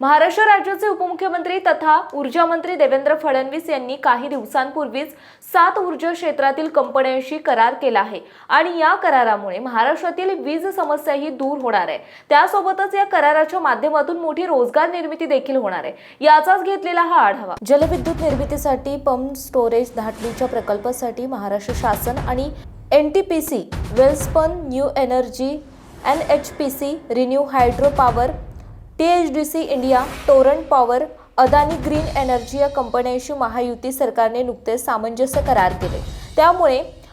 महाराष्ट्र राज्याचे उपमुख्यमंत्री तथा ऊर्जा मंत्री देवेंद्र फडणवीस यांनी काही दिवसांपूर्वीच सात ऊर्जा क्षेत्रातील कंपन्यांशी करार केला आहे. आणि या करारामुळे महाराष्ट्रातील वीज समस्याही दूर होणार आहे. त्यासोबतच या कराराच्या माध्यमातून मोठी रोजगार निर्मिती देखील होणार आहे. याचाच घेतलेला हा आढावा. जलविद्युत निर्मितीसाठी पंप स्टोरेज धाटणीच्या प्रकल्पासाठी महाराष्ट्र शासन आणि N T P C Welspun new energy N H P C ReNew hydro power T H D C India Torrent power Adani green energy या कंपन्यांशी महायुती सरकारने नुकतेच सामंजस्य करार केले. त्यामुळे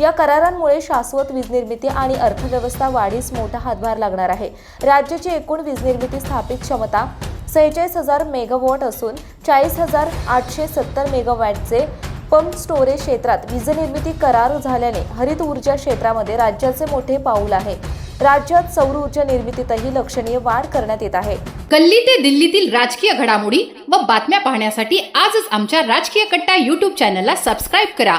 या करारांमुळे शाश्वत वीज निर्मिती आणि अर्थव्यवस्था वाढीस मोठा हातभार लागणार आहे. राज्याची एकूण वीज निर्मिती स्थापित क्षमता सेहेचाळीस हजार मेगावॉट असून चाळीस हजार आठशे सत्तर मेगावॅटचे पंप स्टोरेज क्षेत्रात वीज निर्मिती करार झाल्याने हरित ऊर्जा क्षेत्रामध्ये राज्याचे मोठे पाऊल आहे. राज्यात सौर ऊर्जा निर्मितीतही लक्षणीय वाढ करण्यात येत आहे. गल्ली ते दिल्लीतील राजकीय घडामोडी व बातम्या पाहण्यासाठी आजच आमच्या राजकीय कट्टा युट्यूब चॅनलला सबस्क्राईब करा.